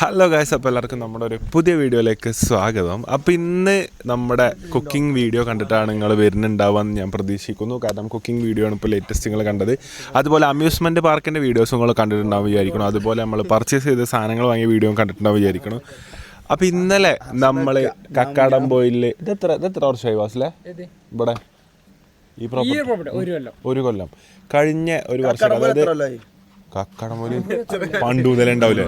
Hello guys അപ്പോൾ എല്ലാവർക്കും നമ്മുടെ ഒരു പുതിയ വീഡിയോയിലേക്ക് സ്വാഗതം. അപ്പോൾ ഇന്ന് നമ്മുടെ കുക്കിംഗ് വീഡിയോ കണ്ടിട്ടാണ് നിങ്ങൾ വരുന്നുണ്ടാവുമെന്ന് ഞാൻ പ്രതീക്ഷിക്കുന്നു. കാരണം കുക്കിംഗ് വീഡിയോ ആണ് ഇപ്പോൾ ലേറ്റസ്റ്റ് നിങ്ങൾ കണ്ടത്. അതുപോലെ അമ്യൂസ്മെന്റ് പാർക്കിന്റെ വീഡിയോസ് നിങ്ങൾ കണ്ടിട്ടുണ്ടാവും വിചാരിക്കണം അതുപോലെ നമ്മൾ പർച്ചേസ് ചെയ്ത സാധനങ്ങൾ വാങ്ങിയ വീഡിയോ കണ്ടിട്ടുണ്ടാവും വിചാരിക്കണം അപ്പോൾ ഇന്നലെ നമ്മൾ കക്കാടംപോയിൽ ഇത് എത്ര ഇത് എത്ര വർഷമായി വാസിലെ? ഇവിടെ. ഈ പ്രോപ്പർട്ടി ഒരു കൊല്ലം. കഴിഞ്ഞ ഒരു വർഷം. അതായത് കക്കാടംപോയിൽ പണ്ട് മുതലേ ഉണ്ടാവില്ലേ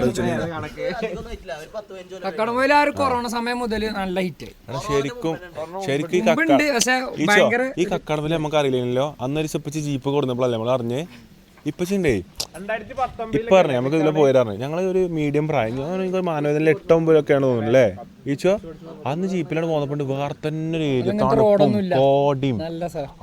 കക്കടമോയിൽ ആ ഒരു കൊറോണ സമയം മുതൽ നല്ല ഹിറ്റ്. ശരിക്കും ശരിക്കും ഈ മുമ്പുണ്ട് കക്ക ഈ നമുക്ക് അറിയില്ലല്ലോ. അന്നൊരു സെപ്പിച്ച് ജീപ്പ് കൊടുന്നപ്പോഴല്ലേ നമ്മൾ അറിഞ്ഞേ ഇപ്പച്ചി ചെയ്യണ്ടേ ഇപ്പൊ പറഞ്ഞു നമുക്ക് ഇതിൽ പോയിരുന്നു ഞങ്ങൾ ഒരു മീഡിയം പ്രായം. എനിക്ക് മാനവേദന എട്ട് ഒമ്പതിലൊക്കെയാണ് തോന്നുന്നു അല്ലേ? ഈച്ചോ? അന്ന് ജീപ്പിലാണ് പോകുന്നപ്പോണ്ട് വേറെ തന്നെ ഒരു ഏരിയ. തണുപ്പും കോടിയും.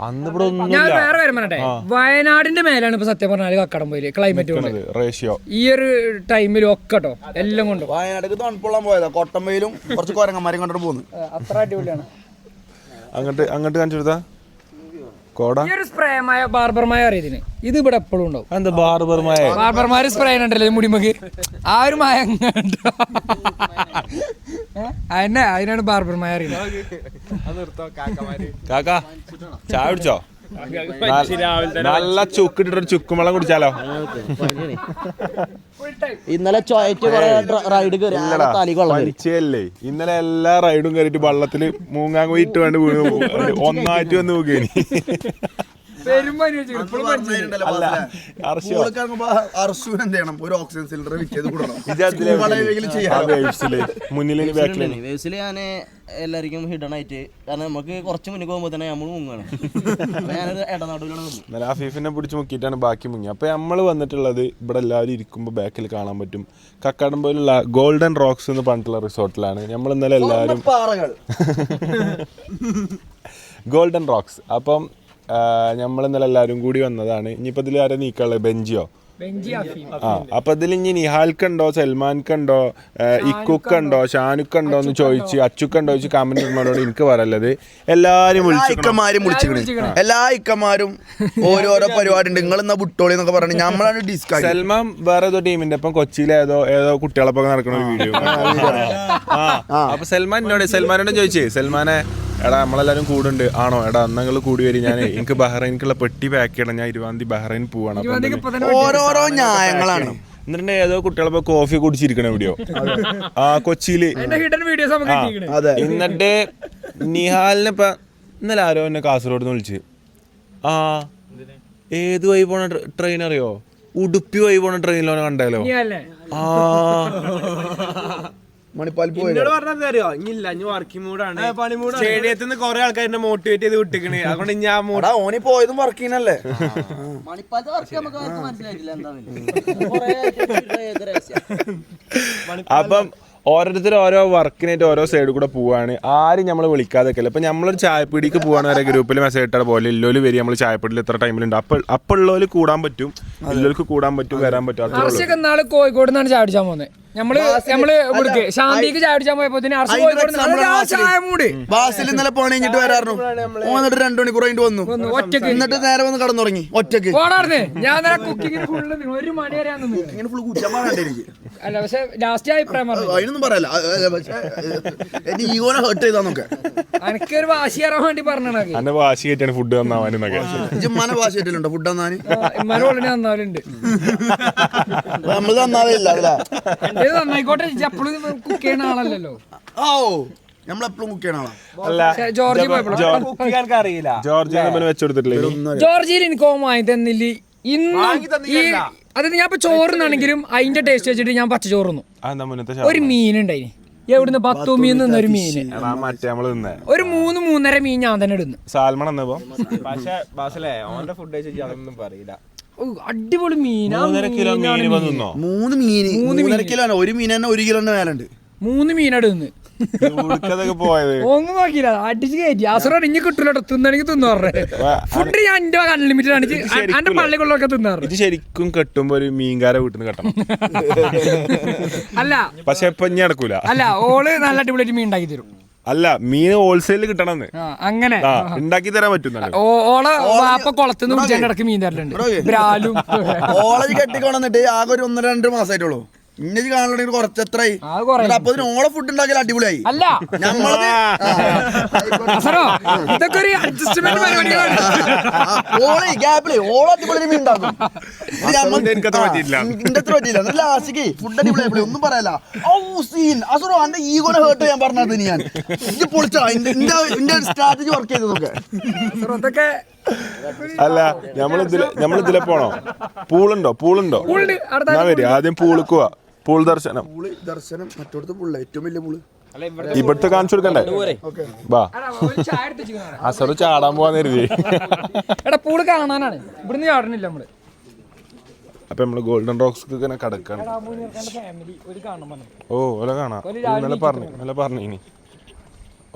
അന്ന് ഇവിടെ ഞാൻ വേറെ കാര്യം പറയട്ടെ. വയനാടിന്റെ മേലാണ് ഇപ്പൊ സത്യം പറഞ്ഞാൽ കക്കടംപോയിൽ ക്ലൈമറ്റ് റേഷ്യോ ഈ ഒരു ടൈമിലും ഒക്കെ കേട്ടോ എല്ലാം കൊണ്ട്. വയനാട്ടിലേക്ക് തണുപ്പുള്ള പോയതാ. കൊട്ടമ്പയിലും കുറച്ച് കൊരങ്ങന്മാരെയും കണ്ടിട്ട് പോകുന്നു അത്ര അടിപൊളിയാണ്. അങ്ങോട്ട് അങ്ങോട്ട് കാണിച്ചു കൊടുത്താ. കോട. ഈ ഒരു സ്പ്രേമായ ബാർബർമായ അറിയതിന്. ഇത് ഇവിടെ എപ്പോഴും ഉണ്ടാവും. എന്താ ബാർബർമായ? ബാർബർമാര് സ്പ്രേ ഉണ്ടല്ലോ മുടിമക്ക് ആ ഒരു മായ അതിനെ അതിനാണ് ബാർബർമായ അറിയുന്നത്. കാക്ക ചായ കുടിച്ചോ? നല്ല- ചുക്കിട്ടിട്ടൊരു ചുക്കുമളം കുടിച്ചാലോ? ഇന്നലെ റൈഡ് പലിച്ചയല്ലേ ഇന്നലെ എല്ലാ റൈഡും കയറിയിട്ട് വള്ളത്തിൽ മൂങ്ങാൻ പോയി ഇട്ട് വേണ്ട വീണ്. ഒന്നായിട്ട് വന്ന് അർശോ അർശുവിന് എന്ത് ചെയ്യണം? ഒരു ഓക്സിജൻ സിലിണ്ടർ കൂടണം. വേവ്സിൽ ഞാൻ എല്ലാവർക്കും ഹിഡൺ ആയിട്ട്. കാരണം നമുക്ക് കുറച്ച് മുന്നിൽ പോകുമ്പോൾ തന്നെ നമ്മൾ മുങ്ങണം. ഞാനൊരു ഇടനാടുവിലാണ് അഫീഫിനെ പിടിച്ച് മുക്കിയിട്ടാണ് ബാക്കി മുങ്ങി. അപ്പൊ നമ്മൾ വന്നിട്ടുള്ളത് ഇവിടെ എല്ലാവരും ഇരിക്കുമ്പോൾ ബാക്കിൽ കാണാൻ പറ്റും. കക്കാടംപോയിലുള്ള ഗോൾഡൻ റോക്സ് എന്ന് പറഞ്ഞിട്ടുള്ള റിസോർട്ടിലാണ്. നമ്മൾ ഇന്നലെ എല്ലാവരും ഗോൾഡൻ റോക്സ് അപ്പം നമ്മൾ ഇന്നലെ എല്ലാവരും കൂടി വന്നതാണ്. ഇനിയിപ്പോൾ ഇതിൽ ആരെ നീക്കുള്ളത് ബെഞ്ചിയോ? ബെഞ്ചി ആ അപ്പൊ ഇതിൽ ഇനി നിഹാൽക്കുണ്ടോ? സൽമാൻക്കുണ്ടോ? ഇക്കുക്കുണ്ടോ? ഷാനുക്കുണ്ടോ എന്ന് ചോദിച്ച് അച്ചുക്കുണ്ടോ ചോദിച്ച് കമന്റ് എനിക്ക് പറയല്ലത് എല്ലാരും എല്ലാ ഇക്കമാരും എല്ലാ ഓരോരോ പരിപാടി ഉണ്ട് നിങ്ങൾ എന്നാ വിട്ടോളി എന്നൊക്കെ പറഞ്ഞു നമ്മളാണ് ഡിസ്കസ് സൽമാൻ വേറെ ഏതോ ടീമിന്റെ ഒപ്പം കൊച്ചിയിലെ ഏതോ ഏതോ കുട്ടികളൊപ്പം നടക്കുന്ന ഒരു വീഡിയോ ആ അപ്പൊ സൽമാൻ എന്നോട് സൽമാനോട് ചോദിച്ചേ സൽമാനെ എടാ നമ്മളെല്ലാരും കൂടുണ്ട്. ആണോ? എടാ അന്ന് നിങ്ങൾ കൂടി വരും. ഞാൻ എനിക്ക് ബഹ്റൈനിക്കുള്ള പെട്ടി പാക്ക് ചെയ്യണം. ഞാൻ ഇരുപതാം തീയതി ബഹ്റൈൻ പോവാണ്. ഓരോരോ ന്യായങ്ങളാണ്. എന്നിട്ട് ഏതോ കുട്ടികളൊപ്പം കോഫി കുടിച്ചിരിക്കണ വീഡിയോ ആ കൊച്ചിയിൽ. എന്റെ ഹിഡൻ വീഡിയോസ് നമുക്ക് കിട്ടിയിരിക്കണ്. അതെ. എന്നിട്ട് നിഹാലിനെ ഇപ്പൊ ഇന്നലെ ആരോ എന്നെ കാസർഗോഡ് നിന്ന് വിളിച്ച്. ആ ഏത് വഴി പോണ ട്രെയിൻ അറിയോ? ഉടുപ്പി വഴി പോണ ട്രെയിനിലോ കണ്ടാലോ? ആ. മണിപ്പാൽ പോയി എന്നോട് പറഞ്ഞത് അറിയോ? ഇല്ല ഇനി വർക്കിംഗ് മൂഡാണ് സ്റ്റേഡിയത്തിൽ നിന്ന് കുറെ ആൾക്കാരെ മോട്ടിവേറ്റ് ചെയ്ത് വിട്ടിക്കണ്. അതുകൊണ്ട് ഞാൻ മോ- എടാ ഓനി പോയതും അല്ലേ മണിപ്പാലത്തെ വർക്ക് നമുക്ക് ആർക്കും മനസ്സിലായിട്ടില്ല എന്താണെന്ന് കുറേ ആയിട്ട് ഏത് രഹസ്യം അപ്പം ഓരോരുത്തർ ഓരോ വർക്കിനായിട്ട് ഓരോ സൈഡിൽ കൂടെ പോവാണ്. ആരും നമ്മൾ വിളിക്കാതെ ഒക്കെ അപ്പൊ നമ്മളൊരു ചായപ്പീടിക്ക് പോവാണ് വരെ ഗ്രൂപ്പിൽ മെസ്സേജ് ഇട്ടാൽ പോലെ. ഇല്ലോൽ വരി നമ്മൾ ചായപ്പീടിയിൽ എത്ര ടൈമിലുണ്ട് അപ്പോൾ അപ്പോൾ ഉള്ളവർ കൂടാൻ പറ്റും. ഇല്ലോൾക്ക് കൂടാൻ പറ്റും വരാൻ പറ്റും അത്രേ ഉള്ളൂ. അർഷക്ക് നാളെ കോഴിക്കോട് നിന്നാണ് ചായ പിടിച്ചാൽ പോകുന്നത് നമ്മൾ നമ്മൾ ഇവിടേക്ക് ശാന്തിക്ക് ചായ പോയപ്പോ ബാസിൽ ഇന്നലെ പോണ കഴിഞ്ഞിട്ട് വരാറുന്നു എന്നിട്ട് രണ്ടു മണിക്കൂർ കഴിഞ്ഞിട്ട് വന്നു. ഒറ്റയ്ക്ക് എന്നിട്ട് നേരെ വന്ന് കടന്നുറങ്ങി. ഒറ്റയ്ക്ക് ഞാൻ കുക്കിങ്ങിന് ഫുള്ള് ഒരു മണി വരെ ഞാൻ നിന്നു. ഇങ്ങനെ ഫുള്ള് കുച്ചാൻ അല്ല പക്ഷെ ലാസ്റ്റ് അഭിപ്രായം പറഞ്ഞു അതിനൊന്നും പറയല്ല. എന്റെ ഈഗോനെ ഹേർട്ട് വാശി കയറാൻ വേണ്ടി പറഞ്ഞാണ് എന്നെ വാശി കയറ്റാണ് ഫുഡ് തന്നാവാനെന്നൊക്കെ ജിമ്മാനെ വാശി കിട്ടില്ലുണ്ടോ ഫുഡ് നമ്മൾ നമ്മൾ തന്നാവില്ല അല്ല? എന്റെ നന്നായിക്കോട്ടെ എപ്പോഴും കുക്ക് ചെയ്യണ ആളല്ലല്ലോ. ഓ നമ്മളെപ്പോഴും കുക്ക് ചെയ്യണ ആളാ. അല്ല ജോർജി അറിയില്ല ഇനി. ജോർജിയിൽ എനിക്ക് ഓൻ വാങ്ങി തന്നില്ല. ഇന്നും ഈ അതായത് ഞാൻ ഇപ്പൊ ചോറുന്നാണെങ്കിലും അതിന്റെ ടേസ്റ്റ് വെച്ചിട്ട് ഞാൻ പച്ച ചോറുന്നു ഒരു മീൻ ഉണ്ടായിന് എവിടുന്ന്? പത്തു മീൻ നിന്നൊരു മീന്. ഒരു മൂന്ന് മൂന്നര മീൻ ഞാൻ തന്നെ ഇടുന്നു. സാൽമൺ എന്നപ്പോ പക്ഷെ ബാസലേ ഓന്റെ ഫുഡ് പറയില്ല. അടിപൊളി മീനാ മൂന്നര കിലോ മീനാണ് മീൻ. വന്നോ മൂന്ന് മീന്. മൂന്നര കിലോ ആണ്. ഒരു മീൻ തന്നെ ഒരു കിലോന്റെ മേലുണ്ട്. മൂന്ന് മീനട് നിന്ന് ഉടുക്കതൊക്കെ പോയത്. ഒന്നും നോക്കിയില്ല. അടിച്ച് കയറ്റി. അസുറ ഇനി കിട്ടൂല തിന്നണെങ്കിൽ തിന്നു പറഞ്ഞേ. ഫുഡ് ഞാൻ എന്റെ അൺലിമിറ്റഡ് ആണ്. ശരിക്കും എന്റെ പള്ളിക്കുള്ളൊക്കെ തിന്നാറ് ഇത് ശരിക്കും കെട്ടുമ്പോ ഒരു മീൻകാരെ വീട്ടിൽ നിന്ന് കെട്ടണം. അല്ല. പക്ഷെ ഇപ്പൊ ഇനി നടക്കൂല. അല്ല ഓൾ നല്ല അടിപൊളി മീൻ ഉണ്ടാക്കി തരും. അല്ല മീൻ ഹോൾസെയിൽ കിട്ടണമെന്ന് അങ്ങനെ. ഉണ്ടാക്കി തരാൻ പറ്റുന്നുണ്ട് ഓളെ വാപ്പ കുളത്തുനിന്ന് മീൻ തരലുണ്ട്. ബ്രാലും. കോളേജ് കെട്ടിക്കൊണ്ടിട്ട് ആകെ ഒരു ഒന്ന് രണ്ട് മാസമായിട്ടുള്ളൂ ഇന്നത് കാണണെങ്കിൽ കുറച്ച് എത്രയായി അപ്പൊ ഓളെ ഫുഡ് ഉണ്ടാക്കിയാൽ അടിപൊളിയായി. അല്ല. ഞമ്മളത് അസറോ ഇതൊക്കെ ഒരു അഡ്ജസ്റ്റ്മെന്റ് പരിപാടികളാണ് ഓളെ ഗ്യാപ്പിൽ ഓളെ അടിപൊളി ഉണ്ടാക്കും. പറ്റിയില്ല. ലാസ്റ്റിക്ക് ഫുഡ് അടിപൊളി ഒന്നും പറയാല ഔ സീൻ അസുറോ അന്റെ ഈഗോനെ ഹേർട്ട് ചെയ്യാൻ പറഞ്ഞത് ഞാൻ. ഇത് പൊളിച്ചാ? സ്ട്രാറ്റജി വർക്ക് ചെയ്തതൊക്കെ അസറോ ഇതൊക്കെ അല്ല നമ്മൾ നമ്മളിതിലെ പോണോ? പൂളുണ്ടോ? പൂളുണ്ടോ? എന്നാ വരി ആദ്യം പൂളിക്ക് പോവാ പൂൾ ദർശനം. പൂൾ ദർശനം മറ്റോടത്ത് പുള്ള ഏറ്റവും വലിയ പൂൾ ഇവിടുത്തെ കാണിച്ചു കൊടുക്കണ്ടേ അവിടെ. അസറ് ചാടാൻ പോവാന്ന് കരുതി. എടാ പൂൾ കാണാനാണ്. ഇവിടുന്ന് ചാടണില്ല നമ്മൾ. അപ്പൊ നമ്മൾ ഗോൾഡൻ റോക്സ് ഇങ്ങനെ കിടക്കാണ്. എടാ മുനീർക്കാന്റെ ഫാമിലി ഒരു കാണണം ഓ ഓല കാണാം. ഇന്നലെ പറഞ്ഞു ഇന്നലെ പറഞ്ഞു ഇനി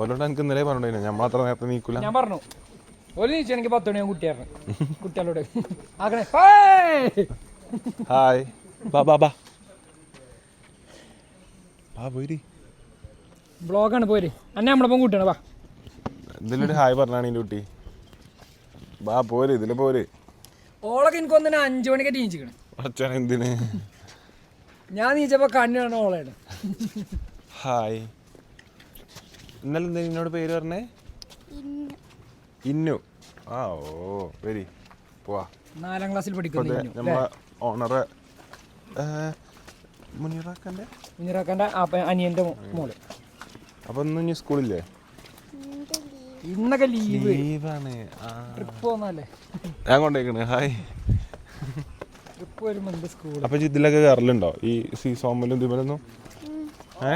ഓലോട് എനിക്ക് ഇന്നലെ പറഞ്ഞു നമ്മൾ അത്ര നേരത്തെ നീക്കൂല. ഞാൻ പറഞ്ഞു. ഓല നീച്ചാണെങ്കിൽ പത്ത് മണിയാകും കുട്ടിയായിരുന്നു കുട്ടികളോട്. ആകണേ ഹായ്! ബാ ബാ ബാ. ബാ പോരി ബ്ലോഗാണ് പോര്. അന്നെ നമ്മളപ്പം കൂട്ടിയാണ് വാ. ഇതിലൊരു ഹായ് പറഞ്ഞാണ് എന്റെ കുട്ടി. വാ പോര് ഇതിൽ പോര്. ഓളൊക്കെ എനിക്ക് ഒന്നിനെ അഞ്ചു മണിക്ക് നീച്ചിക്കണേ അച്ഛൻ എന്തിന്? ഞാൻ നീച്ചപ്പോ കണ്ണാണ് ഓളയുടെ ഹായ്. ഇന്നലെ എന്താ എന്നോട് പേര് പറഞ്ഞേ? ഇന്നു. ആ ഓ വരി. പോവാ. നാലാം ക്ലാസ്സിൽ അപ്പൊ പഠിക്കുന്നു ദേ നമ്മളെ ഓണറെ മുനീറാക്കന്റെ? മുനിറാക്കാന്റെ അനിയന്റെ മോ- മോൾ. അപ്പൊ ഇന്ന് ഇനി സ്കൂളില്ലേ? ഇന്നൊക്കെ ലീവ്. ലീവാണ്. ട്രിപ്പ് പോന്നല്ലേ? ഞാൻ കൊണ്ടേക്കണ്. ഹായ്. ട്രിപ്പ് വരുമ്പോ എന്ത് സ്കൂൾ അപ്പൊ ഇതിലൊക്കെ കയറലുണ്ടോ ഈ സീ സോമലും ഇതിമലൊന്നും ഏ?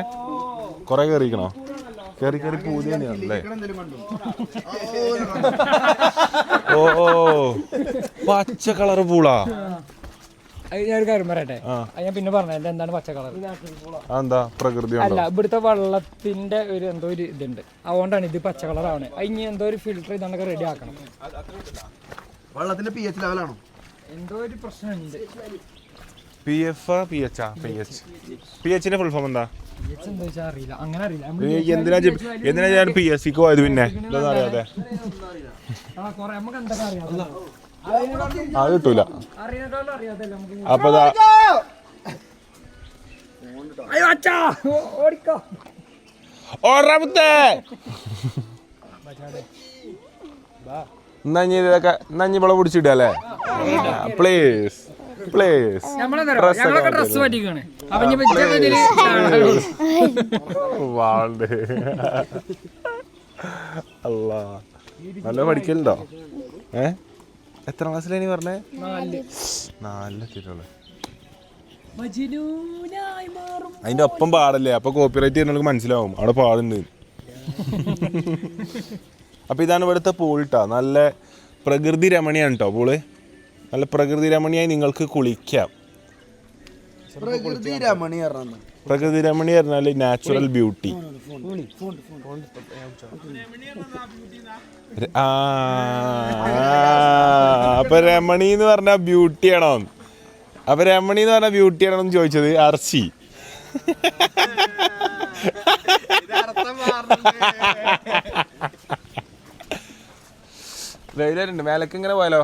കൊറേ കയറിക്കണോ കയറി കയറി പൂതി തന്നെയാണല്ലേ ഓ പച്ച കളർ പൂളാ. ഞാൻ ഒരു കാര്യം പറയട്ടെ? ഞാൻ പിന്നെ പറഞ്ഞത് എന്താണ് പച്ച കളർ അതെന്താ? പ്രകൃതി അല്ല ഇവിടുത്തെ വെള്ളത്തിന്റെ ഒരു എന്തോ ഒരു ഇതുണ്ട്. അതുകൊണ്ടാണ് ഇത് പച്ച കളർ ആവണേ അതിന് ഇനി എന്തോ ഒരു ഫിൽറ്റർ ഇതാണ്ടൊക്കെ റെഡി ആക്കണം. വെള്ളത്തിന്റെ പി എച്ച് ലെവലാണോ എന്തോ ഒരു പ്രശ്നമുണ്ട്. പി എഫ് പി എച്ച് ആ പി എച്ച് പി എച്ചിന്റെ ഫുൾ ഫോം എന്താ? എന്തിനാ ഞാൻ പി എസ് സിക്ക് പോയത് പിന്നെ? ഇതൊന്നും അറിയാതെ. അത് കിട്ടൂല. അപ്പൊ ദാ അയ്യോ അച്ഛാ ഓ- ഓടിക്കോ ഓറാമത്തെ ഇതൊക്കെ എന്നാ ഇനി ഇവിടെ പ്ലീസ് ഞങ്ങളൊക്കെ ഡ്രസ് പറ്റിക്കാണ് അപ്പൊ അല്ല നല്ല പഠിക്കലുണ്ടോ? ഏ? എത്ര ക്ലാസ്സിലാണ് പറഞ്ഞേ? നാല് നാലിലെത്തിയിട്ടുള്ളു അതിന്റെ ഒപ്പം പാടല്ലേ? അപ്പൊ കോപ്പിറൈറ്റ് ചെയ്യുന്നവർക്ക് മനസ്സിലാവും. അവിടെ പാടുണ്ട്. അപ്പൊ ഇതാണ് ഇവിടുത്തെ പൂൾ നല്ല പ്രകൃതി രമണിയാണ് കേട്ടോ പൂൾ. നല്ല പ്രകൃതി രമണിയായി നിങ്ങൾക്ക് കുളിക്കാം. പ്രകൃതി രമണി പ്രകൃതി രമണി പറഞ്ഞാൽ നാച്ചുറൽ ബ്യൂട്ടി ആ അപ്പൊ രമണി എന്ന് പറഞ്ഞ ബ്യൂട്ടിയാണോ അപ്പൊ രമണി എന്ന് പറഞ്ഞ ബ്യൂട്ടി ആണോ എന്ന് ചോദിച്ചത് അർച്ചി. വെയിലുണ്ട് മേലക്ക് ഇങ്ങനെ പോയാലോ?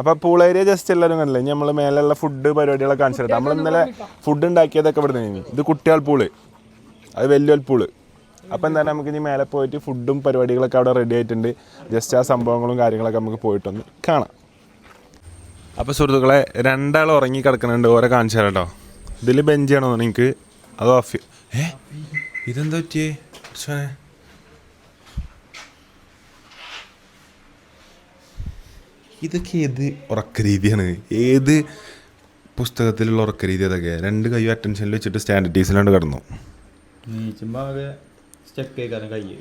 അപ്പൊ പൂൾ ഏരിയ ജസ്റ്റ് എല്ലാവരും കണ്ടില്ലേ? ഇനി നമ്മൾ മേലെയുള്ള ഫുഡ് പരിപാടികളൊക്കെ കാണിച്ചിട്ട് നമ്മൾ ഇന്നലെ ഫുഡ് ഉണ്ടാക്കിയതൊക്കെ ഇവിടെ നിന്ന് ഇത് കുട്ടികൾ പൂൾ അത് വലിയ പൂൾ അപ്പൊ എന്തായാലും നമുക്ക് ഇനി മേലെ പോയിട്ട് ഫുഡും പരിപാടികളൊക്കെ അവിടെ റെഡി ആയിട്ടുണ്ട്. ജസ്റ്റ് ആ സംഭവങ്ങളും കാര്യങ്ങളൊക്കെ നമുക്ക് പോയിട്ടൊന്ന് കാണാം. അപ്പോൾ സുഹൃത്തുക്കളെ രണ്ടാൾ ഉറങ്ങി കിടക്കുന്നുണ്ട്. ഓരോ കാണിച്ചു തരാം കേട്ടോ. ഇതിൽ ബെഞ്ച് ആണോ നിങ്ങൾക്ക് അതോ അഫി ഏ? ഇതെന്താ പറ്റിയേ? ഇതൊക്കെ ഏത് ഉറക്ക രീതിയാണ് ഏത് പുസ്തകത്തിലുള്ള ഉറക്ക രീതി അതൊക്കെ? രണ്ട് കൈ അറ്റൻഷനിൽ വെച്ചിട്ട് സ്റ്റാൻഡർഡൈസിലാണ്ട് കിടന്നു.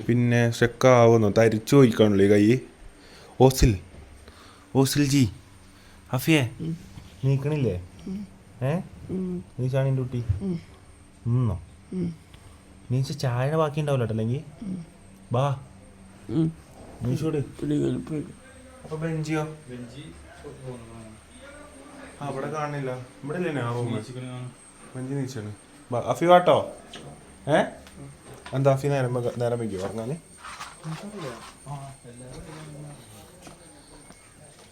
പിന്നെ സ്റ്റെക്ക് ആവുന്നു. തരിച്ചു ചോദിക്കാണല്ലോ ഈ കൈ. ഓസിൽ. ഓസിൽ ജി. അഫിയെ നീക്കണില്ലേ? ഏ? നീ ചാണിന്റെ കുട്ടി. നിന്നോ? നീച്ച ചായ ബാക്കി ഉണ്ടാവില്ല കേട്ടോ അല്ലെങ്കിൽ ബാ നീച്ചോട്. അപ്പൊ ബെഞ്ചിയോ? അവിടെ കാണില്ല ഇവിടെ ഇല്ലേ ബെഞ്ചി നീച്ചാണ്. അഫി വാട്ടോ ഏ? എന്താ അഫി നേരം നേരം ഇപ്പൊ ഉറങ്ങാൻ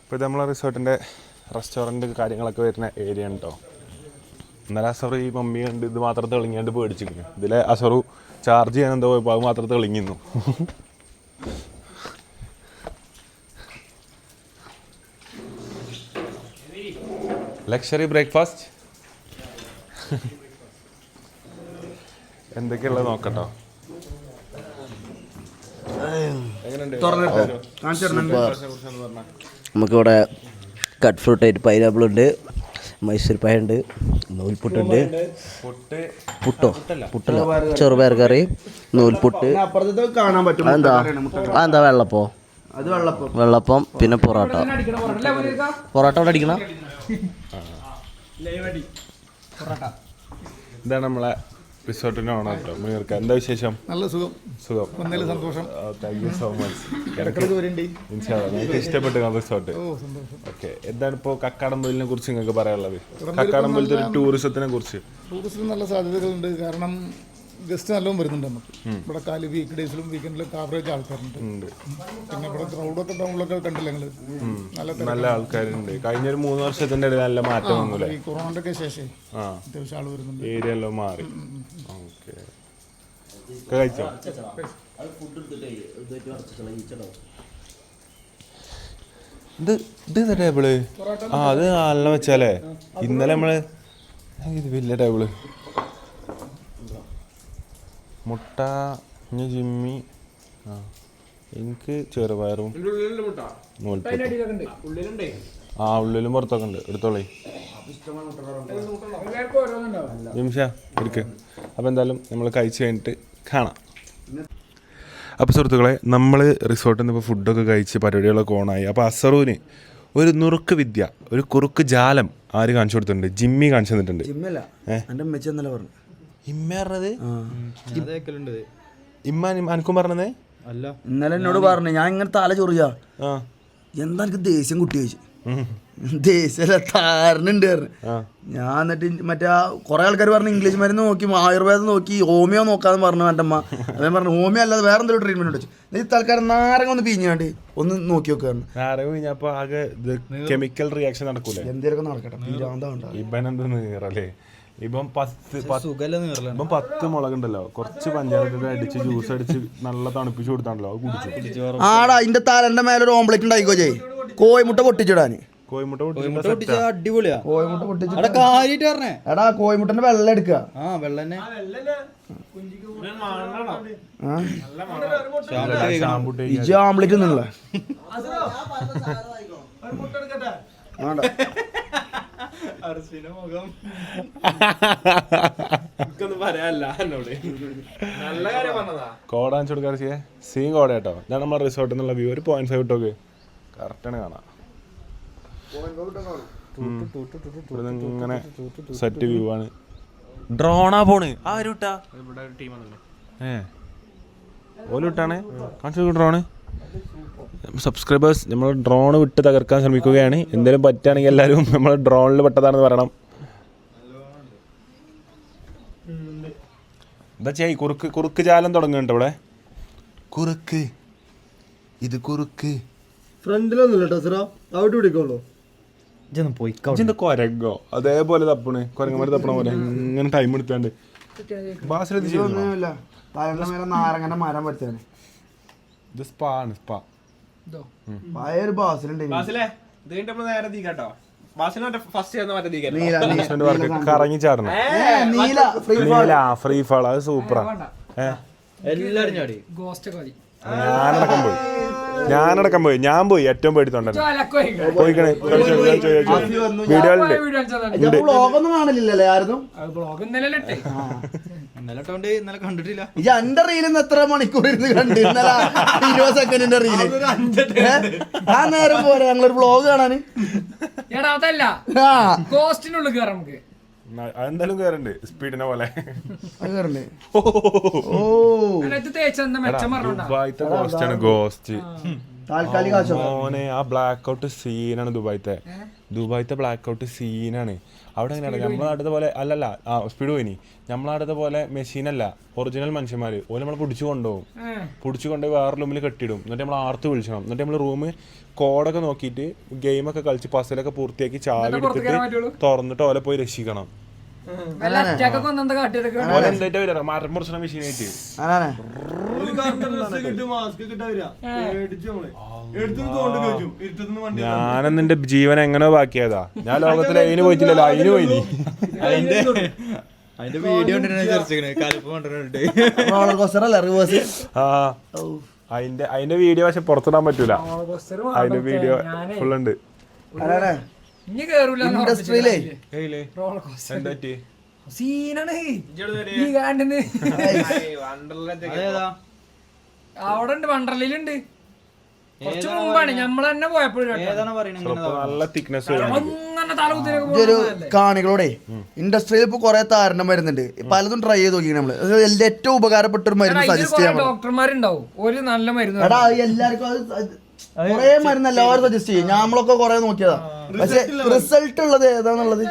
ഇപ്പൊ ഇത് നമ്മളെ റിസോർട്ടിന്റെ റെസ്റ്റോറന്റ് കാര്യങ്ങളൊക്കെ വരുന്ന ഏരിയ ആണ് കേട്ടോ ഇന്നലെ അസറു ഈ മമ്മി കണ്ട് ഇത് മാത്രം തെളിഞ്ഞാണ്ട് പേടിച്ചിരിക്കുന്നു. ഇതിലെ അസറു ചാർജ് ചെയ്യാൻ എന്തോ പോയപ്പോൾ അത് മാത്രം തെളിങ്ങിന്നു ലക്ഷറി ബ്രേക്ക്ഫാസ്റ്റ് എന്തൊക്കെയുള്ളത് നോക്കട്ടോ. നമുക്കിവിടെ കട്ട് ഫ്രൂട്ട് ആയിട്ട് പൈനാപ്പിൾ ഉണ്ട് മൈസൂർ പായ ഉണ്ട് നൂൽപുട്ടുണ്ട്. പുട്ട്. പുട്ടോ? പുട്ടല്ല. ചെറുപയർ കറി നൂൽപുട്ട്. എന്താ എന്താ വെള്ളപ്പോ? അത് വെള്ളപ്പം. വെള്ളപ്പം പിന്നെ പൊറോട്ട? പൊറോട്ട. അവിടെ അടിക്കണ? ഇതാണ് നമ്മളെ റിസോർട്ടിന്റെ ഓണർ കേട്ടോ മുനീർക്ക് എന്താ വിശേഷം? നല്ല സുഖം. സുഖം. സന്തോഷം. താങ്ക് യു സോ മച്ച് എനിക്ക് ഇഷ്ടപ്പെട്ടു റിസോർട്ട്? ഓ സന്തോഷം. ഓക്കെ. എന്താണ് ഇപ്പോ കക്കാടമ്പലിനെ കുറിച്ച് നിങ്ങൾക്ക് പറയാനുള്ളത്? കക്കാടമ്പലത്തെ ഒരു ടൂറിസത്തിനെ കുറിച്ച്. ടൂറിസത്തിന് നല്ല സാധ്യതകളുണ്ട്. കാരണം ഗസ്റ്റ് നല്ലോണം വരുന്നുണ്ട് നമുക്ക്. ഇവിടെ കാൽ വീക്ക് ഡേയ്സിലും വീക്കെൻഡിലും ആവറേജ് ആൾക്കാരുണ്ട്. പിന്നെ ഇവിടെ ക്രൗഡൊക്കെ ടൗണിലൊക്കെ കണ്ടില്ല നല്ല നല്ല ആൾക്കാരുണ്ട്. കഴിഞ്ഞ ഒരു മൂന്ന് വർഷത്തിന്റെ ഇടയിൽ നല്ല മാറ്റം വന്നൂലേ ഈ ഒക്കെ ശേഷം അത്യാവശ്യം ആൾ വരുന്നുണ്ട്. ഏരിയ എല്ലാം മാറി. ഓക്കെ. കഴിച്ചോ? ഇത് ഇത് ടേബിൾ ആ അത് നല്ല വെച്ചാലേ. ഇന്നലെ നമ്മൾ ഇത് വലിയ ടേബിൾ മുട്ട ഇനി ജിമ്മി ആ എനിക്ക് ചെറുപയറും ആ ഉള്ളിലും പുറത്തൊക്കെ ഉണ്ട്. എടുത്തോളേ. നിമിഷ ഇരിക്ക്. അപ്പോൾ എന്തായാലും നമ്മൾ കഴിച്ച് കഴിഞ്ഞിട്ട് കാണാം. അപ്പോൾ സുഹൃത്തുക്കളെ നമ്മൾ റിസോർട്ടിൽ നിന്ന് ഇപ്പോൾ ഫുഡൊക്കെ കഴിച്ച് പരിപാടികളൊക്കെ ഓണായി. അപ്പോൾ അസറൂന് ഒരു നുറുക്ക് വിദ്യ ഒരു കുറുക്ക് ജാലം ആര് കാണിച്ചു കൊടുത്തിട്ടുണ്ട്? ജിമ്മി കാണിച്ചു തന്നിട്ടുണ്ട്. ജിമ്മല്ല. ഇമ്മ പറഞ്ഞത്? അതേക്കലുണ്ട് ഇമ്മ അനക്കും പറഞ്ഞത്? അല്ല. ഇന്നലെ എന്നോട് പറഞ്ഞു ഞാൻ ഇങ്ങനെ തല ചൊറിയ. ആ. എന്താ എനിക്ക് ദേഷ്യം കുട്ടി ചോദിച്ചു. ദേഷ്യമല്ല താരനുണ്ട് പറഞ്ഞു. ഞാൻ എന്നിട്ട് മറ്റേ കുറെ ആൾക്കാർ പറഞ്ഞു ഇംഗ്ലീഷ് മരുന്ന് നോക്കി ആയുർവേദം നോക്കി ഹോമിയോ നോക്കാന്ന് പറഞ്ഞു എന്റെ അമ്മ. അതേ പറഞ്ഞു ഹോമിയോ അല്ലാതെ വേറെ എന്തെങ്കിലും ട്രീറ്റ്മെന്റ് വെച്ചു ഈ തൽക്കാലം നാരങ്ങ ഒന്ന് പിഞ്ഞാണ്ട് ഒന്ന് നോക്കി നോക്കുകയാണ് കഴിഞ്ഞപ്പോൾ ആകെ കെമിക്കൽ റിയാക്ഷൻ നടക്കൂല? എന്തെങ്കിലും നടക്കട്ടെ ഇപ്പം പത്ത് പത്ത് ഇപ്പം പത്ത് മുളകുണ്ടല്ലോ. കുറച്ച് പഞ്ചായത്തിൽ അടിച്ച് ജ്യൂസ് അടിച്ച് നല്ല തണുപ്പിച്ച് കൊടുത്താണല്ലോ. അത് കുടിച്ചു? ആടാ അതിന്റെ തലന്റെ മേലെ ഒരു ഓംപ്ലേറ്റ് ഉണ്ടായിക്കോ ചെയ് കോഴിമുട്ട പൊട്ടിച്ചിടാന്. കോയിമുട്ട അടിപൊളിയാ. കോഴിമുട്ട പറഞ്ഞേ. എടാ കോഴിമുട്ടന്റെ വെള്ളം എടുക്കുക ആ ഇജ് ആംപ്ലേറ്റ് ഒന്നുള്ള എനിക്കൊന്നും പറയാനല്ല എന്നോട് നല്ല കാര്യം പറഞ്ഞതാ കോടാൻ കൊടുക്കാറ് ചെയ്യേ സീൻ കോട കേട്ടോ ഞാൻ നമ്മുടെ റിസോർട്ടിൽ നിന്നുള്ള വ്യൂ ഒരു പോയിന്റ് ഫൈവ് ഇട്ടോക്ക് കറക്റ്റാണ് കാണാം. ഇങ്ങനെ സെറ്റ് വ്യൂ ആണ് ഡ്രോണാ പോണ് ആരുട്ടാ ഏ ഓലുട്ടാണ് കാണിച്ചു ഡ്രോണ് സബ്സ്ക്രൈബേഴ്സ് നമ്മൾ ഡ്രോൺ വിട്ട് തകർക്കാൻ ശ്രമിക്കുകയാണ്. എന്തെങ്കിലും പറ്റുകയാണെങ്കിൽ എല്ലാവരും നമ്മൾ ഡ്രോണിൽ പെട്ടതാണെന്ന് പറയണം. എന്താ ചെയ് കുറുക്ക് കുറുക്ക് ജാലം തുടങ്ങുന്നുണ്ട് ഇവിടെ? കുറുക്ക്. ഇത് കുറുക്ക്. ഫ്രണ്ടിലൊന്നുമില്ല ടെസറോ അവിടെ പിടിക്കുള്ളൂ ഇതൊന്നും പോയി ഇതിന്റെ കൊരങ്ങോ. അതേപോലെ തപ്പണ്. കൊരങ്ങന്മാര് തപ്പണ പോലെ. ഇങ്ങനെ ടൈം എടുത്താണ്ട്. ബാസ് ഇത് സ്പാ ആണ് സ്പാ ഇതോ. പഴയ ഒരു ബാസിലുണ്ട് ബാസിലെ ഇത് കഴിഞ്ഞിട്ട് നമ്മൾ നേരെ തീക്കാട്ടോ കറങ്ങി ചാടണം. നീല ഫ്രീ ഫാൾ അത് സൂപ്പറാ എല്ലാരും. ഞാനടക്കം പോയി. ഞാനടക്കം പോയി. ഞാൻ പോയി. ഏറ്റവും പേടിത്തോണ്ടേ ഇജ്ജ് അലക്കോ ഇങ്ങ്. പോയിക്കണേ വീഡിയോയിലുണ്ട്. എന്റെ റീലിൽ എത്ര മണിക്കൂർ ഇരുന്ന് കണ്ട്? ഇന്നലെ ഇരുപത് സെക്കൻഡിന്റെ റീൽ ആ നേരം പോരെ. ഞങ്ങളൊരു വ്ളോഗ് കാണാന്. എടാ അതല്ല. കയറാം നമുക്ക്. അതെന്തായാലും കയറുണ്ട് സ്പീഡിനെ പോലെ അത് കേറണ്ടേ ഓ അല്ല, ഇത് തേച്ചെന്ന മെച്ചം പറഞ്ഞോണ്ടാ ദുബായിത്തെ ഗോസ്റ്റ് ആണ് ഗോസ്റ്റ് താൽക്കാലിക ആശ്വാസം മോനെ ആ ബ്ലാക്ക് ഔട്ട് സീനാണ് ദുബായിത്തെ ദുബായിത്തെ ബ്ലാക്ക് ഔട്ട് സീനാണ് അവിടെ എങ്ങനെയാണ്? അടുത്ത പോലെ അല്ലല്ല ആ സ്പീഡ് പോയിനി. നാട്ടിലത്തെ പോലെ മെഷീനല്ല ഒറിജിനൽ മനുഷ്യന്മാർ ഓൽ നമ്മളെ പിടിച്ചു കൊണ്ടുപോകും. പിടിച്ചു കൊണ്ടുപോയി വേറെ റൂമിൽ കെട്ടിയിടും. എന്നിട്ട് നമ്മൾ ആർത്ത് വിളിച്ചണം. എന്നിട്ട് നമ്മൾ റൂം കോഡൊക്കെ നോക്കിയിട്ട് ഗെയിമൊക്കെ കളിച്ച് പസലൊക്കെ പൂർത്തിയാക്കി ചാവി എടുത്തിട്ട്? തുറന്നിട്ട് ഓലെ പോയി രക്ഷിക്കണം. വല്ല അറ്റാക്കൊക്കെ വന്നെന്താ കാട്ടിയതൊക്കെ ഓൻ എന്തായിട്ടാ വരാ? മരം മുറിച്ചണ മെഷീനായിട്ട് ഞാനെന്ന് ജീവൻ എങ്ങനെയോ ബാക്കിയതാ. ഞാൻ ലോകത്തിൽ അതിന് പോയിട്ടില്ലല്ലോ അതിന് പോയി അതിന്റെ അതിന്റെ വീഡിയോ അതിന്റെ അതിന്റെ വീഡിയോ പക്ഷെ പുറത്തിടാൻ പറ്റൂല. അതിന്റെ വീഡിയോ ഫുള്ളുണ്ട് ഇനി കേറൂല ഇൻഡസ്ട്രിയിലേ? സീനാണ്. ഈ കാണ്ടിന്. അതേതാ? അവിടെ ഉണ്ട് വണ്ടർലയിലുണ്ട് കുറച്ച് മുമ്പാണ്. നമ്മൾ തന്നെ പോയപ്പോഴും കാണികളോടെ ഇൻഡസ്ട്രിയിൽ ഇപ്പൊ കുറെ താരണം വരുന്നുണ്ട്. പലതും ട്രൈ ചെയ്ത് നോക്കി നമ്മൾ. ഏറ്റവും ഉപകാരപ്പെട്ട ഒരു മരുന്ന് സജസ്റ്റ് ചെയ്യാൻ. ഡോക്ടർമാരുണ്ടാവും ഒരു നല്ല മരുന്ന് എല്ലാവർക്കും അത് കുറെ മരുന്ന് എല്ലാവരും സജസ്റ്റ് ചെയ്യും. നമ്മളൊക്കെ കുറെ നോക്കിയതാ. പക്ഷെ റിസൾട്ട് ഉള്ളത്. ഏതാന്നുള്ളത്?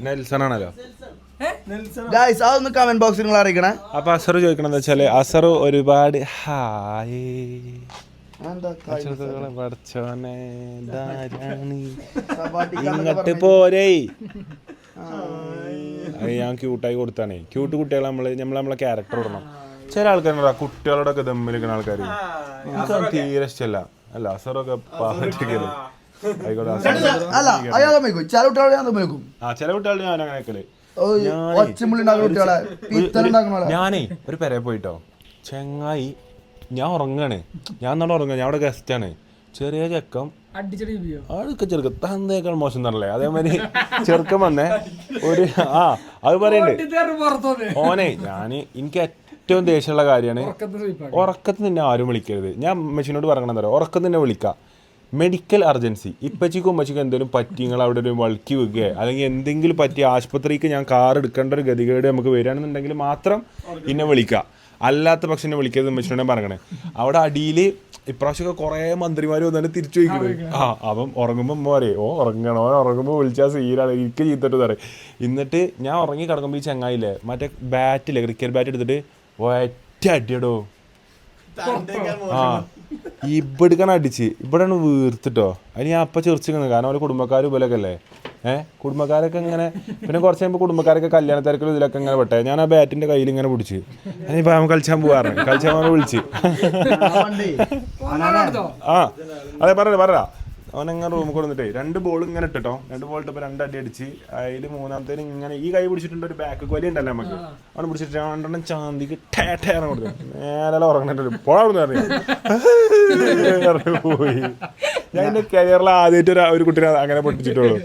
നെൽസൺ ആണല്ലോ. ഗായ്സ് അതൊന്ന് കമന്റ് ബോക്സിൽ നിങ്ങൾ അറിയിക്കണേ. അപ്പൊ അസർ ചോദിക്കണെന്ന് വെച്ചാൽ അസർ ഒരുപാട് ഹായ്. ഇങ്ങോട്ട് പോരേ. ഞാൻ ക്യൂട്ടായി കൊടുത്താണേ. ക്യൂട്ട് കുട്ടികളെ നമ്മൾ നമ്മൾ നമ്മളെ ക്യാരക്ടർ ഇടണം. ചില ആൾക്കാരുണ്ടാ കുട്ടികളോടൊക്കെ ദമ്മിലിക്കുന്ന ആൾക്കാർ എനിക്കത് തീരെ ഇഷ്ടമല്ല. അല്ല അസറൊക്കെ പാട്ടിക്കൽ ആയിക്കോട്ടെ അസർ അല്ല അയാൾ തമ്മിക്കും ചില കുട്ടികളെ ഞാൻ തമ്മിക്കും ആ ചില കുട്ടികളുടെ ഞാൻ അങ്ങനെ വെക്കൽ ഒച്ചമുള്ളി ഉണ്ടാക്കുന്ന കുട്ടികളെ പിത്തൽ ഉണ്ടാക്കുന്ന ഞാനേ ഒരു പെരയെ പോയിട്ടോ. ചെങ്ങായി ഞാൻ ഉറങ്ങാണ്. ഞാൻ നല്ല ഉറങ്ങാ ഞാൻ അവിടെ ഗസ്റ്റ് ആണ്. ചെറിയ ചെക്കം. അടുക്ക ചെറുക്ക. തന്നേക്കാൾ മോശം തന്നല്ലേ? അതേമാതിരി ചെറുക്കം വന്നേ. ഒരു ആ അത് പറയണ്ടേ. ഓനെ ഞാൻ എനിക്ക് ഏറ്റവും ദേഷ്യമുള്ള കാര്യമാണ് ഉറക്കത്തിന് നിന്നെ ആരും വിളിക്കരുത്. ഞാൻ മെഷീനോട് പറയണം പറയാം ഉറക്കത്തിൽ നിന്നെ വിളിക്കാം. മെഡിക്കൽ അർജൻസി ഇപ്പച്ചിക്കും ഉമ്മച്ചിക്കും എന്തെങ്കിലും പറ്റി നിങ്ങൾ അവിടെ ഒരു വളക്കി വെക്കുകയോ അല്ലെങ്കിൽ എന്തെങ്കിലും പറ്റി ആശുപത്രിക്ക് ഞാൻ കാർ എടുക്കേണ്ട ഒരു ഗതികേട് നമുക്ക് വരികയാണെന്നുണ്ടെങ്കിൽ മാത്രം ഇന്നെ വിളിക്കുക അല്ലാത്ത പക്ഷെ എന്നെ വിളിക്കരുത് ഉമ്മച്ചിനോട് പറയണേ. അവിടെ അടിയിൽ ഇപ്രാവശ്യമൊക്കെ കുറേ മന്ത്രിമാർ വന്നാലും തിരിച്ചു വയ്ക്കുന്നത് ആ അവൻ ഉറങ്ങുമ്പോൾ ഉമ്മ പറയും ഓ ഉറങ്ങണം. ഓൻ ഉറങ്ങുമ്പോൾ വിളിച്ചാൽ സീരാണ് എനിക്ക് ചീത്തിട്ട് പറയും. എന്നിട്ട് ഞാൻ ഉറങ്ങി കിടക്കുമ്പോൾ ഈ ചങ്ങായില്ലേ മറ്റേ ബാറ്റില്ലേ ക്രിക്കറ്റ് ബാറ്റ് എടുത്തിട്ട് ഒറ്റ അടിയടോ ആ ഇവിടുക്കാണ് അടിച്ച്. ഇവിടെയാണ് വീർത്തിട്ടോ. അതിന് ഞാൻ അപ്പം ചെറിച്ചിരിക്കുന്നത്. കാരണം അവരെ കുടുംബക്കാർ ഇവലൊക്കെ അല്ലേ ഏഹ് കുടുംബക്കാരൊക്കെ ഇങ്ങനെ പിന്നെ കുറച്ച് കഴിയുമ്പോൾ കുടുംബക്കാരൊക്കെ കല്യാണ തിരക്കിൽ ഇതിലൊക്കെ ഇങ്ങനെ പെട്ടെ. ഞാൻ ആ ബാറ്റിന്റെ കയ്യിൽ ഇങ്ങനെ പിടിച്ച്. അതിനിപ്പോൾ അവൻ കളിച്ചാൻ പോകാറുണ്ട് കളിച്ചാൻ വിളിച്ച്. ആ അതെ പറഞ്ഞ പറ അവൻ ഇങ്ങനെ റൂമിൽ കൊടുത്തിട്ടേ രണ്ട് ബോൾ ഇങ്ങനെ ഇട്ടോ രണ്ട് ബോൾ ഇട്ടപ്പോൾ രണ്ട് അടി അടിച്ച് അതിൽ മൂന്നാമത്തേന് ഇങ്ങനെ ഈ കൈ പിടിച്ചിട്ടുണ്ട് ഒരു ബാക്ക് കൊലി ഉണ്ടല്ലോ നമുക്ക് അവൻ പിടിച്ചിട്ട് രണ്ടെണ്ണം ചാന്തിക്ക് ടേറ്റേറെ കൊടുത്തു. നേരെ ഉറങ്ങണിട്ട് പറഞ്ഞു. പോയി ഞാൻ എന്റെ കരിയറിൽ ആദ്യമായിട്ട് ഒരു ഒരു കുട്ടീനെ അങ്ങനെ പൊട്ടിച്ചിട്ടുള്ളൂ.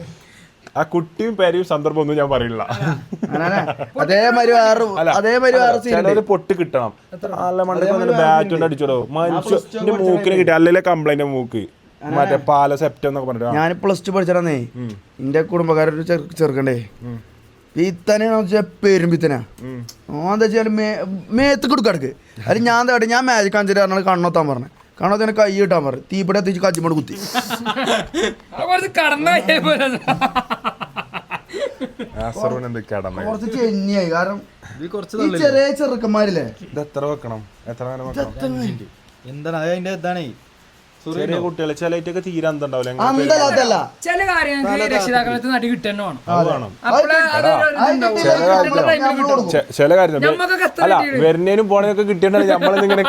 ആ കുട്ടിയും പേരെയും സന്ദർഭം ഒന്നും ഞാൻ പറയില്ല. അങ്ങനെ ചിലര് പൊട്ട് കിട്ടണം. നല്ല മണ്ടത്തിൽ ബാറ്റ് കൊണ്ട് അടിച്ചോടോ. മനുഷ്യന്റെ മൂക്കിന് കിട്ടി. അല്ലെങ്കിൽ കംപ്ലൈന്റ് മൂക്ക്. മറ്റേ പാല സെപ്റ്റം എന്നൊക്കെ പറഞ്ഞിട്ട് ഞാൻ പ്ലസ് ടു പഠിച്ചേ എന്റെ കുടുംബക്കാരൊരു ചെറു- ചെറുക്കണ്ടേ? പിത്തനെന്ന് വെച്ചാൽ പേരും പിത്തനാ ഓൻ എന്താ വെച്ചാൽ മേ മേത്ത് കൊടുക്കടക്ക് അതിൽ ഞാൻ എന്താ ഞാൻ മാജിക് കാണിച്ചിട്ട് പറഞ്ഞാൽ കണ്ണൊത്താൻ പറഞ്ഞു. കണ്ണൊത്താൻ കൈ കിട്ടാൻ പറഞ്ഞു. തീപ്പിടെ എത്തിച്ച് കച്ചിമോട് കുത്തി. കുറച്ച് ചെന്നിയായി. കാരണം ഈ ചെറിയ ചെറുക്കന്മാരില്ലേ? ഇത് എത്ര വെക്കണം? എത്ര നേരം വെക്കണം? എന്താണ്? അത് അതിന്റെ ഇതാണേ. ചെറിയ കുട്ടികളെ ചിലയിട്ടൊക്കെ തീരെ അന്തണ്ടാവില്ല അന്തല്ലാത്തല്ല ചില കാര്യങ്ങൾക്ക് രക്ഷിതാക്കളത്ത് നടി കിട്ടുന്ന വേണം. ചില കാര്യം എത്ര അല്ല? വരുന്നതിനും പോണതൊക്കെ കിട്ടിയാണ് നമ്മളിന്ന് ഇങ്ങനെ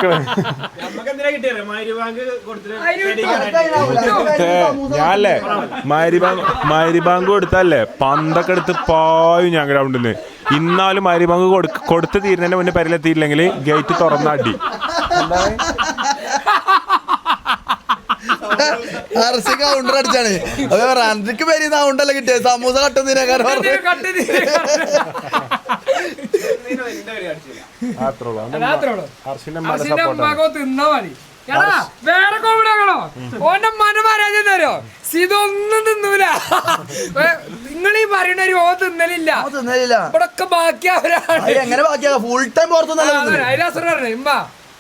ഞാനല്ലേ മാരിബാങ്ക് മാരിബാങ്ക് കൊടുത്തല്ലേ പന്തൊക്കെ എടുത്ത് പായും ഞാൻ ഗ്രൗണ്ടിൽ ഇന്നാലും മാരിബാങ്ക് ബാങ്ക് കൊടുത്ത് തീരുന്നതിന്റെ മുന്നേ പരിലെത്തിയില്ലെങ്കിൽ ഗേറ്റ് തുറന്ന അറസി കൗണ്ടർ അടിച്ചാണ്. അത് റൺസിക്ക് പേര് കൗണ്ടല്ല കിട്ടിയത് സമൂസ കട്ടുന്നതിനേക്കാരം ഇതിന് കട്ട് ചെയ്ത് അത്രേ ഉള്ളൂ. അതുകൊണ്ട് അത്രേ ഉള്ളൂ. ഹർഷിന്റെ അമ്മയുടെ അർശിന്റെ സപ്പോർട്ടാണ് അമ്മാക്കോ തിന്നാ മതി. എടാ വേറെ കോമഡിയാണോ ഓന്റെ മന പറയാതെന്നറിയോ ഇതൊന്നും തിന്നൂല. നിങ്ങൾ ഈ പറയുന്ന ഒരു ഓ തിന്നലില്ല. തിന്നില്ല ഇവിടെ ഒക്കെ ബാക്കി എങ്ങനെ ബാക്കിയാ? Full time പുറത്തുനിന്നല്ല. അതിലാസർ പറഞ്ഞു ഇമ്മ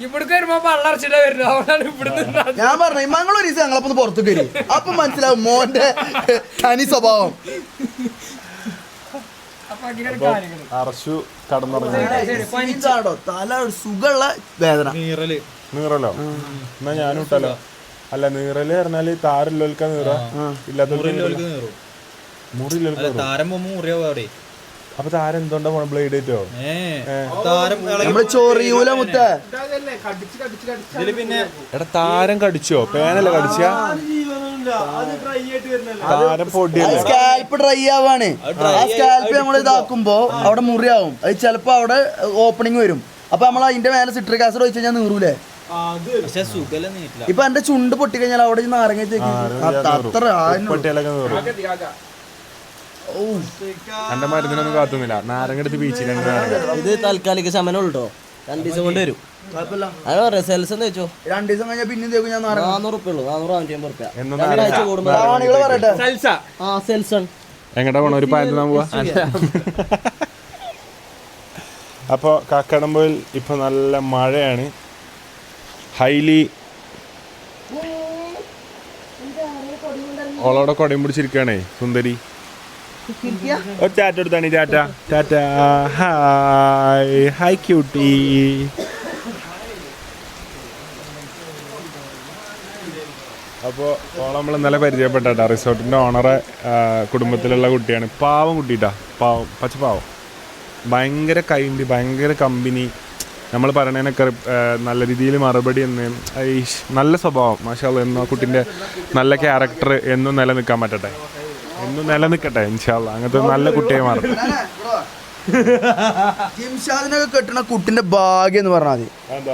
ഇവിടേക്ക് വരുമ്പോ പള്ളറച്ചിട്ടാ വരുന്നത്. അവനാണ് ഇവിടുന്ന് ഞാൻ പറഞ്ഞു മംഗളൂർ ഒരു ദിവസം ഞങ്ങളൊന്ന് പുറത്തു കയറി അപ്പൊ മനസ്സിലാവും മോന്റെ തനി സ്വഭാവം. അപ്പൊ അങ്ങനെയാണ് കാര്യങ്ങൾ. അർഷു കടന്നുറങ്ങി. ഇതാണോ തല ഒരു സുഖമുള്ള വേദന. നീറൽ. നീറലോ? എന്നാ ഞാനും ഇട്ടല്ലോ. അല്ല നീറൽ പറഞ്ഞാൽ താരല്ലോൽക്ക നീറ. ഇല്ലാത്ത നീറും. മുറിയില്ലല്ലോ താരം പോകുമ്പോ മുറിയാവും അവിടെ. അപ്പൊ താരം എന്തുകൊണ്ടാ പോണ ബ്ലേഡ് ആയിട്ടോ നമ്മൾ ചൊറിയൂല മുത്ത. ഇതിൽ പിന്നെ എടാ താരം കടിച്ചോ? പേനല്ല കടിച്ച? താരം പൊടിയല്ലേ? Scalp dry ആവാണ്. ആ സ്കാൽപ്പ് നമ്മൾ ഇതാക്കുമ്പോ അവിടെ മുറിയാവും. അത് ചിലപ്പോ അവിടെ ഓപ്പണിംഗ് വരും. അപ്പൊ നമ്മൾ അതിന്റെ മേലെ സിട്രിക് ആസിഡ് ഒഴിച്ച് കഴിഞ്ഞാൽ നീറൂലേ? ഇപ്പൊ എന്റെ ചുണ്ട് പൊട്ടിക്കഴിഞ്ഞാൽ അവിടെ നാരങ്ങ അത്ര ആയിരുന്നു. പൊട്ടിയാലൊക്കെ നൂറ് ഓ, എന്റെ മരുന്നിനൊന്നും കാത്തുന്നില്ല. നാരങ്ങ എടുത്ത് ബീച്ചിൽ ഇത് താൽക്കാലിക ശമനം ഉള്ളോ രണ്ട് ദിവസം കൊണ്ട് വരും. അത് പറയാം എന്ന് വെച്ചോ. രണ്ടു ദിവസം കഴിഞ്ഞാൽ പിന്നെ ഞാൻ നാനൂറ് റുപ്യ ഉള്ളൂ നാനൂറ് നാനൂറ്റി അമ്പത് ഉറുപ്പ രണ്ടാഴ്ച കൂടുമ്പോൾ പ്രാണികൾ പറയട്ടെ. സൽസ. ആ സെൽസൺ എങ്ങടാ പോണ? ഒരു പായന്താൻ പോവാ. അപ്പോൾ കാക്കടമ്പയിൽ ഇപ്പോൾ നല്ല മഴയാണ്. ഹൈലി ഓളോടെ കൊടയും പിടിച്ചിരിക്കുകയാണേ സുന്ദരി. ഒരു ചാറ്റ എടുത്താണ് ചാറ്റ. ചാറ്റ ഹായ്. Hi cutie. അപ്പോൾ ഓളെ നമ്മൾ ഇന്നലെ പരിചയപ്പെട്ടാ റിസോർട്ടിന്റെ ഓണറെ കുടുംബത്തിലുള്ള കുട്ടിയാണ്. പാവം കുട്ടിട്ടാ. പാവം പച്ച പാവം ഭയങ്കര കൈൻഡ് ഭയങ്കര കമ്പനി. നമ്മൾ പറയണതിനൊക്കെ നല്ല രീതിയിൽ മറുപടി എന്ന്. നല്ല സ്വഭാവം. മാഷാ എന്നും ആ കുട്ടീന്റെ നല്ല ക്യാരക്ടർ എന്നും നിലനിൽക്കാൻ പറ്റട്ടെ. എന്നും നിലനിൽക്കട്ടെ ഇൻഷാല്ല അങ്ങനത്തെ നല്ല കുട്ടിയെ മാറും. ജിംഷാദിനൊക്കെ കെട്ടണ കുട്ടിന്റെ ഭാഗ്യം എന്ന് പറഞ്ഞാൽ മതി.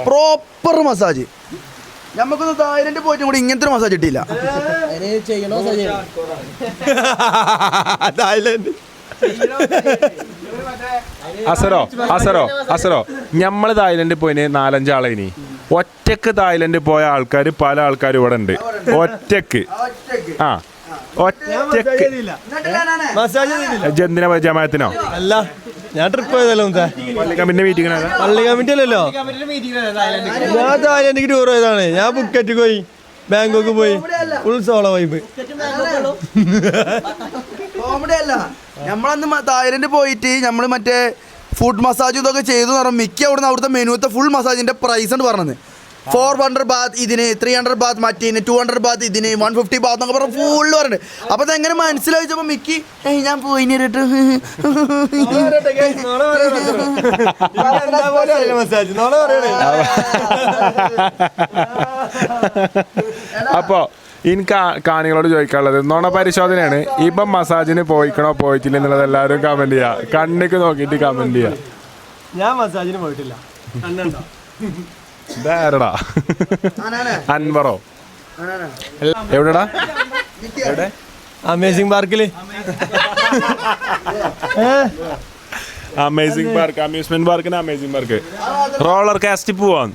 പ്രോപ്പർ മസാജ് നമുക്കൊന്ന് തായ്ലൻഡ് പോയിട്ട് കൂടി ഇങ്ങനത്തെ ഒരു മസാജ് കിട്ടിയില്ല തായ്ലൻഡ് അസറോ അസറോ അസറോ. ഞമ്മൾ തായ്ലൻഡിൽ പോയിന് നാലഞ്ചാളെ ഇനി. ഒറ്റയ്ക്ക് തായ്ലൻഡിൽ പോയ ആൾക്കാർ പല ആൾക്കാരും ഇവിടെ ഉണ്ട്. ഒറ്റയ്ക്ക്. ആ. ഒറ്റയ്ക്ക്. ജന്തിന ജമായത്തിനോ അല്ല ഞാൻ ട്രിപ്പ് പോയതല്ലോ പള്ളിക്കമ്മിന്റെ മീറ്റിംഗ് പള്ളി കമ്മിറ്റി അല്ലല്ലോ? ഞാൻ തായ്ലൻഡിക്ക് ടൂർ പോയതാണ്. ഞാൻ ബുക്കറ്റ് പോയി ബാങ്കോക്ക് പോയി. ഫുൾ സോളോ വൈബ് നമ്മളന്ന് തായ്ലൻഡ് പോയിട്ട് നമ്മൾ മറ്റേ ഫുഡ് മസാജ് ഇതൊക്കെ ചെയ്തു പറഞ്ഞു പറഞ്ഞാൽ മിക്ക അവിടുന്ന് അവിടുത്തെ മെനുവത്തെ ഫുൾ മസാജിന്റെ പ്രൈസ് ഉണ്ട് പറഞ്ഞത്. ഫോർ ഹൺഡ്രഡ് ബാത്ത് ഇതിന് ത്രീ ഹൺഡ്രഡ് ബാത്ത് മറ്റേന് ടു ഹൺഡ്രഡ് ബാത്ത് ഇതിന് വൺ ഫിഫ്റ്റി ബാത്ത് എന്നൊക്കെ പറഞ്ഞ് ഫുള്ള് പറഞ്ഞിട്ട് അപ്പൊ അതെങ്ങനെ മനസ്സിലായിച്ചപ്പോ മിക്കി ഞാൻ പോയി നേരിട്ട് നാളെ പറയണേ അപ്പോ എനിക്ക് കാണികളോട് ചോദിക്കാനുള്ളത് നോണ പരിശോധനയാണ്. ഇപ്പം മസാജിന് പോയിക്കണോ പോയിട്ടില്ല എന്നുള്ളത് എല്ലാവരും കമന്റ് ചെയ്യുക കണ്ണിക്ക് നോക്കിയിട്ട് കമന്റ് ചെയ്യുക ഞാൻ മസാജിന് പോയിട്ടില്ല. കണ്ണുണ്ടോ ഇതാരടാ? അൻവറോ. എവിടെടാ? എവിടെ? അമേസിംഗ് പാർക്കിൽ അമേസിംഗ് പാർക്ക് അമ്യൂസ്മെന്റ് പാർക്കിന് അമേസിംഗ് പാർക്ക് റോളർ കാസ്റ്റ് പോവാൻ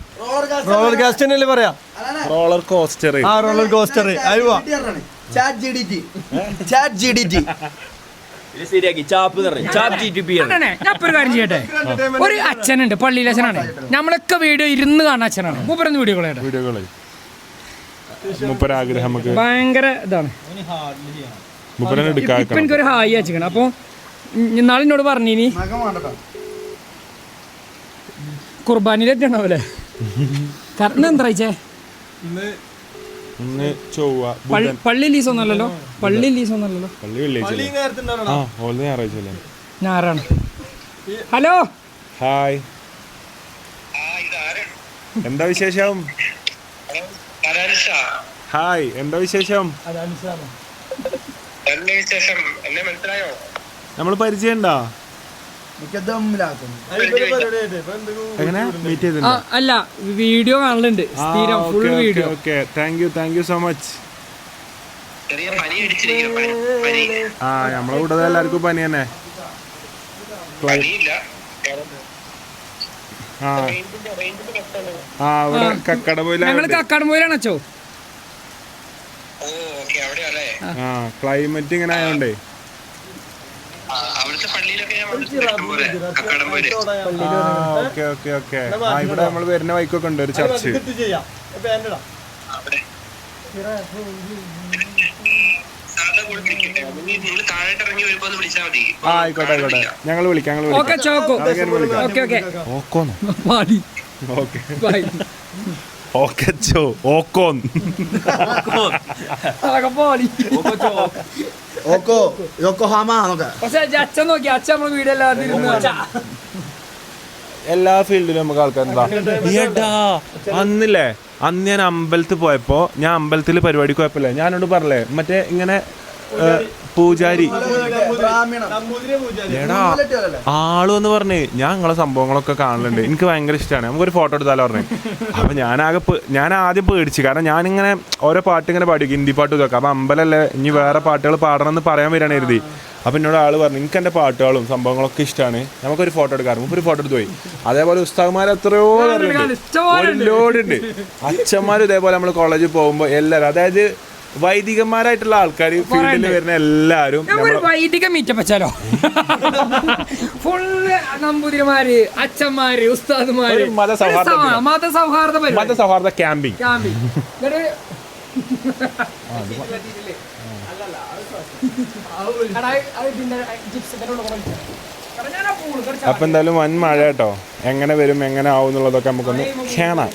റോളർ കാസ്റ്റ് തന്നെയല്ലേ പറയാ? റോളർ കോസ്റ്റർ ആ റോളർ കോസ്റ്റർ അയ്യോ. Chat G D T chat G D T ഞാൻ ഇപ്പൊ ഒരു കാര്യം ചെയ്യട്ടെ? ഒരു അച്ഛനുണ്ട് പള്ളിയിലെ അച്ഛനാണ്. നമ്മളൊക്കെ വീഡിയോ ഇരുന്ന് കാണുന്ന അച്ഛനാണ്. മൂപ്പരൊന്ന് വീഡിയോ കളയട്ടെ മുപ്പരാഗ്രഹം നമുക്ക് ഭയങ്കര ഇതാണ്. മുപ്പരനെ ഇപ്പൊ എടുക്കാൻ എനിക്കൊരു ഹായ് അച്ഛനാണ് അപ്പൊ നാളെ എന്നോട് പറഞ്ഞിനി അല്ലേ കാരണം എന്താ ഇന്ന് ചൊവ്വ ബുധൻ. പള്ളി ലീസ് ഒന്നല്ലല്ലോ പള്ളി ലീസ് ഒന്നല്ലല്ലോ പള്ളി വെള്ളിയാഴ്ച ആ ഓൾത് ഞായറാഴ്ച അല്ലേ? ഞാറാണ് ഹലോ? ഹായ്. എന്താ വിശേഷം? ഹായ് എന്താ വിശേഷം? നമ്മൾ പരിചയമുണ്ടോ എങ്ങനെ മീറ്റ് ആ ചെയ്തിട്ടുണ്ടോ അല്ല വീഡിയോ കാണലുണ്ട്. സ്ഥിരം full video. Okay. Thank you thank you so much ആ നമ്മളെ കൂടെ എല്ലാവർക്കും പനി തന്നെ. ആ. ആ ഇവിടെ ഞങ്ങൾ അച്ചോ. ആ ക്ലൈമറ്റ് ഇങ്ങനെ ആയതുകൊണ്ടേ ആ ഓക്കെ ഓക്കെ ഓക്കെ. ആ ഇവിടെ നമ്മൾ വരുന്ന വൈക്കൊക്കെ ഉണ്ട് ഒരു ചർച്ച്. ആയിക്കോട്ടെ ആയിക്കോട്ടെ. ഞങ്ങൾ വിളിക്കാം ഞങ്ങൾ ഓക്കെ വിളിക്കാം. ഓക്കെ പക്ഷെ അച്ഛൻ നോക്കി അച്ഛൻ നമ്മൾ എല്ലാ ഫീൽഡിലും നമുക്ക് ആൾക്കാരുണ്ടാ അന്നില്ലേ? അന്ന് ഞാൻ അമ്പലത്തിൽ പോയപ്പോ ഞാൻ അമ്പലത്തിൽ പരിപാടിക്ക് പോയപ്പോല്ലേ ഞാനോട് പറഞ്ഞേ മറ്റേ ഇങ്ങനെ പൂജാരി. എടാ ആൾ എന്ന് പറഞ്ഞ് ഞാൻ നിങ്ങളെ സംഭവങ്ങളൊക്കെ കാണലുണ്ട്. എനിക്ക് ഭയങ്കര ഇഷ്ടമാണ് നമുക്ക് ഒരു ഫോട്ടോ എടുത്താലോ? പറഞ്ഞു. അപ്പൊ ഞാനാകെ ആകെ ഞാൻ ആദ്യം പേടിച്ചു. കാരണം ഞാനിങ്ങനെ ഓരോ പാട്ട് ഇങ്ങനെ പാടി ഹിന്ദി പാട്ട് ഇതൊക്കെ. അപ്പൊ അമ്പലല്ലേ ഇനി വേറെ പാട്ടുകൾ പാടണം എന്ന് പറയാൻ വരികയാണ് കരുതി. അപ്പൊ എന്നോട് ആൾ പറഞ്ഞു എനിക്ക് എന്റെ പാട്ടുകളും സംഭവങ്ങളൊക്കെ ഇഷ്ടമാണ് നമുക്കൊരു ഫോട്ടോ എടുക്കാം. ഒരു ഫോട്ടോ എടുത്ത് പോയി. അതേപോലെ ഉസ്താദ്മാർ എത്രയോ. ഒരുപാടുണ്ട് അച്ഛന്മാരും ഇതേപോലെ നമ്മൾ കോളേജിൽ പോകുമ്പോൾ എല്ലാവരും അതായത് വൈദികന്മാരായിട്ടുള്ള ആൾക്കാർ ഫീൽഡിൽ വരുന്ന എല്ലാവരും വൈദിക മീറ്റപ്പ് വെച്ചാലോ? ഫുള്ള് നമ്പൂതിരിമാര് അച്ഛന്മാര് ഉസ്താദുമാര്. മത മതസൗഹാർദ്ദ മതസൗഹാർദ്ദ ക്യാമ്പിംഗ് ക്യാമ്പി എന്നിട്ട് എടാ, അത് ഇതിന്റെ ജിപ്സ് ഇതിന്റെ ഉള്ളിൽ കൂടെ വെച്ചോ. എടാ, ഞാൻ ആ പൂൾ. കുറച്ച് അപ്പൊ എന്തായാലും വൻ മഴ കേട്ടോ. എങ്ങനെ വരും എങ്ങനെ ആവും എന്നുള്ളതൊക്കെ നമുക്കൊന്ന് കാണാം